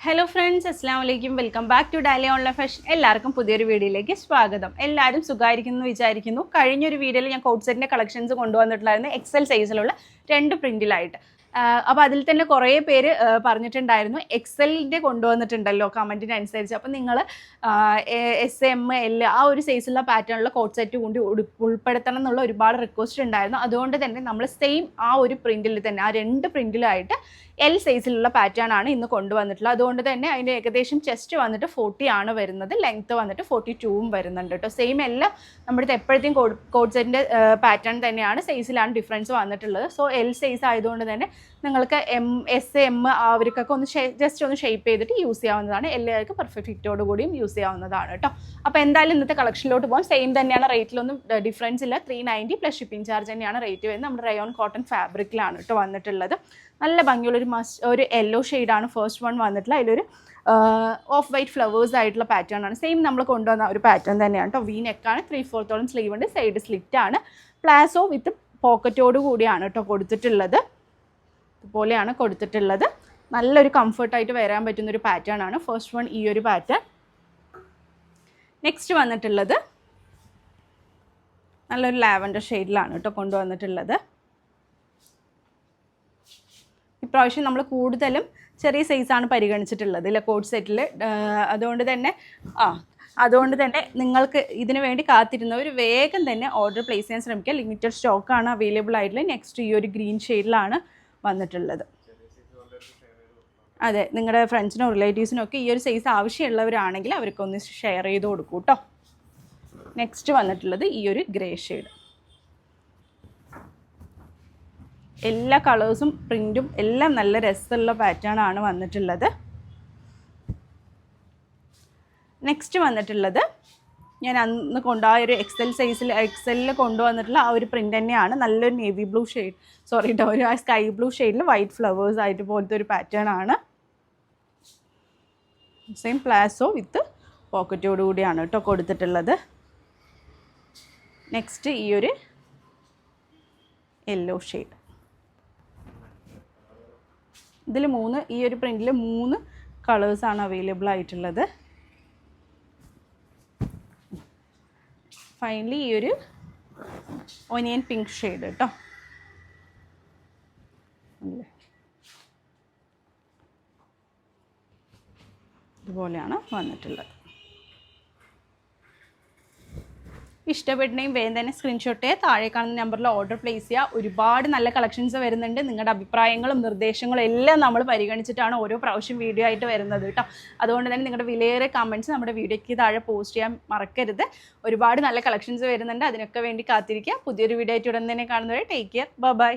Hello friends അസ്സാം വലൈക്കും welcome back to Dali online fashion എല്ലാവർക്കും പുതിയൊരു വീഡിയോയിലേക്ക് സ്വാഗതം. എല്ലാവരും സുഖമായിരിക്കുന്നു വിചാരിക്കുന്നു. കഴിഞ്ഞൊരു വീഡിയോയിൽ ഞാൻ കോട്ട് സെറ്റിന്റെ കളക്ഷൻസ് കൊണ്ടുവന്നിട്ടുണ്ടായിരുന്നു എക്സൽ സൈസിലുള്ള രണ്ട് പ്രിന്റിലായിട്ട് അപ്പോൾ അതിൽ തന്നെ കുറേ പേര് പറഞ്ഞിട്ടുണ്ടായിരുന്നു. എക്സലിന്റെ കൊണ്ടുവന്നിട്ടുണ്ടല്ലോ കമന്റിനനുസരിച്ച്. അപ്പോൾ നിങ്ങൾ എസ് എം എൽ ആ ഒരു സൈസുള്ള പാറ്റേണുള്ള കോട്ട് സെറ്റ് കൊണ്ട് ഉൾപ്പെടുത്തണം എന്നുള്ള ഒരുപാട് റിക്വസ്റ്റ് ഉണ്ടായിരുന്നു. അതുകൊണ്ട് തന്നെ നമ്മൾ സെയിം ആ ഒരു പ്രിന്റിൽ തന്നെ ആ രണ്ട് പ്രിന്റിലായിട്ട് എൽ സൈസിലുള്ള പാറ്റേൺ ആണ് ഇന്ന് കൊണ്ടുവന്നിട്ടുള്ളത്. അതുകൊണ്ട് തന്നെ അതിന്റെ ഏകദേശം ചെസ്റ്റ് വന്നിട്ട് ഫോർട്ടി ആണ് വരുന്നത്. ലെങ്ത്ത് വന്നിട്ട് ഫോർട്ടി ടൂവും വരുന്നുണ്ട് കേട്ടോ. സെയിം എല്ലാം നമ്മുടെ എപ്പോഴത്തെയും കോഡ് കോഡ് സെറ്റിന്റെ പാറ്റേൺ തന്നെയാണ് സൈസിലാണ് ഡിഫറൻസ് വന്നിട്ടുള്ളത്. സോ എൽ സൈസ് ആയതുകൊണ്ട് തന്നെ നിങ്ങൾക്ക് എം എസ് എം അവർക്കൊക്കെ ഒന്ന് ജസ്റ്റ് ഒന്ന് ഷേപ്പ് ചെയ്തിട്ട് യൂസ് ചെയ്യാവുന്നതാണ്. എല്ലാവർക്കും പെർഫെക്റ്റ് ഫിറ്റോട് കൂടിയും യൂസ് ചെയ്യാവുന്നതാണ് കേട്ടോ അപ്പോൾ എന്തായാലും ഇന്നത്തെ കളക്ഷനിലോട്ട് പോകാം സെയിം തന്നെയാണ് റേറ്റിലൊന്നും ഡിഫറൻസ് ഇല്ല. Three ninety plus shipping charge തന്നെയാണ് റേറ്റ് വരുന്നത്. നമ്മുടെ റയോൺ കോട്ടൺ ഫാബ്രിക്കിലാണ് കേട്ടോ വന്നിട്ടുള്ളത്. നല്ല ഭംഗിയുള്ള ഒരു മസ് ഒരു യെല്ലോ ഷെയ്ഡാണ് ഫസ്റ്റ് വൺ വന്നിട്ടുള്ള അതിലൊരു ഓഫ് വൈറ്റ് ഫ്ലവേഴ്സ് ആയിട്ടുള്ള പാറ്റേൺ ആണ്. സെയിം നമ്മൾ കൊണ്ടുവന്ന ഒരു പാറ്റേൺ തന്നെയാണ് കേട്ടോ വി നെക്കാണ് ത്രീ ഫോർത്തോളം സ്ലീവ് ഉണ്ട്. സൈഡ് സ്ലിറ്റ് ആണ്. പ്ലാസോ വിത്ത് പോക്കറ്റോട് കൂടിയാണ് കേട്ടോ കൊടുത്തിട്ടുള്ളത്. ഇതുപോലെയാണ് കൊടുത്തിട്ടുള്ളത്. നല്ലൊരു കംഫർട്ടായിട്ട് വരാൻ പറ്റുന്ന ഒരു പാറ്റേൺ ആണ്. ഫസ്റ്റ് വൺ ഈ ഒരു പാറ്റേൺ നെക്സ്റ്റ് വന്നിട്ടുള്ളത് നല്ലൊരു ലാവൻഡർ ഷെയ്ഡിലാണ് കേട്ടോ കൊണ്ടുവന്നിട്ടുള്ളത്. ഇപ്രാവശ്യം നമ്മൾ കൂടുതലും ചെറിയ സൈസാണ് പരിഗണിച്ചിട്ടുള്ളത് ഇല്ല കോഡ് സെറ്റിൽ അതുകൊണ്ട് തന്നെ ആ അതുകൊണ്ട് തന്നെ നിങ്ങൾക്ക് ഇതിന് വേണ്ടി കാത്തിരുന്നവർ വേഗം തന്നെ ഓർഡർ പ്ലേസ് ചെയ്യാൻ ശ്രമിക്കുക. ലിമിറ്റഡ് സ്റ്റോക്കാണ് അവൈലബിൾ ആയിട്ടുള്ളത്. നെക്സ്റ്റ് ഈ ഒരു ഗ്രീൻ ഷെയ്ഡിലാണ് വന്നിട്ടുള്ളത്. അതെ നിങ്ങളുടെ ഫ്രണ്ട്സിനോ റിലേറ്റീവ്സിനോ ഒക്കെ ഈ ഒരു സൈസ് ആവശ്യമുള്ളവരാണെങ്കിൽ അവർക്കൊന്ന് ഷെയർ ചെയ്ത് കൊടുക്കൂ കേട്ടോ നെക്സ്റ്റ് വന്നിട്ടുള്ളത് ഈ ഒരു ഗ്രേ ഷെയ്ഡ് എല്ലാ കളേഴ്സും പ്രിന്റും എല്ലാം നല്ല രസമുള്ള പാറ്റേൺ ആണ് വന്നിട്ടുള്ളത്. നെക്സ്റ്റ് വന്നിട്ടുള്ളത് ഞാൻ അന്ന് കൊണ്ടുപോയ ഒരു എക്സൽ സൈസിൽ എക്സലിൽ കൊണ്ടുവന്നിട്ടുള്ള ആ ഒരു പ്രിന്റ് തന്നെയാണ്. നല്ലൊരു നേവി ബ്ലൂ ഷെയ്ഡ് സോറി കേട്ടോ ഒരു ആ സ്കൈ ബ്ലൂ ഷെയ്ഡിൽ വൈറ്റ് ഫ്ലവേഴ്സ് ആയിട്ട് പോലത്തെ ഒരു പാറ്റേൺ ആണ്. സെയിം പ്ലാസോ വിത്ത് പോക്കറ്റോട് കൂടിയാണ് കേട്ടോ കൊടുത്തിട്ടുള്ളത്. നെക്സ്റ്റ് ഈ ഒരു യെല്ലോ ഷെയ്ഡ് ഇതിൽ മൂന്ന് ഈ ഒരു പ്രിന്റിൽ മൂന്ന് കളേഴ്സാണ് അവൈലബിൾ ആയിട്ടുള്ളത്. ഫൈനലി ഈ ഒരു ഒനിയൻ പിങ്ക് ഷെയ്ഡ് കേട്ടോ? ഇതുപോലെയാണ് വന്നിട്ടുള്ളത് ഇഷ്ടപ്പെട്ടിട്ടുണ്ടെങ്കിൽ വേഗം തന്നെ സ്ക്രീൻഷോട്ട് താഴെ കാണുന്ന നമ്പറിൽ ഓർഡർ പ്ലേസ് ചെയ്യുക ഒരുപാട് നല്ല കളക്ഷൻസ് വരുന്നുണ്ട്. നിങ്ങളുടെ അഭിപ്രായങ്ങളും നിർദ്ദേശങ്ങളും എല്ലാം നമ്മൾ പരിഗണിച്ചിട്ടാണ് ഓരോ പ്രാവശ്യം വീഡിയോ ആയിട്ട് വരുന്നത് കേട്ടോ. അതുകൊണ്ട് തന്നെ നിങ്ങളുടെ വിലയേറെ കമന്റ്സ് നമ്മുടെ വീഡിയോയ്ക്ക് താഴെ പോസ്റ്റ് ചെയ്യാൻ മറക്കരുത്. ഒരുപാട് നല്ല കളക്ഷൻസ് വരുന്നുണ്ട്. അതിനൊക്കെ വേണ്ടി കാത്തിരിക്കുക പുതിയൊരു വീഡിയോ ആയിട്ട് ഉടൻ തന്നെ കാണുന്നവരെ ടേക്ക് കെയർ ബൈ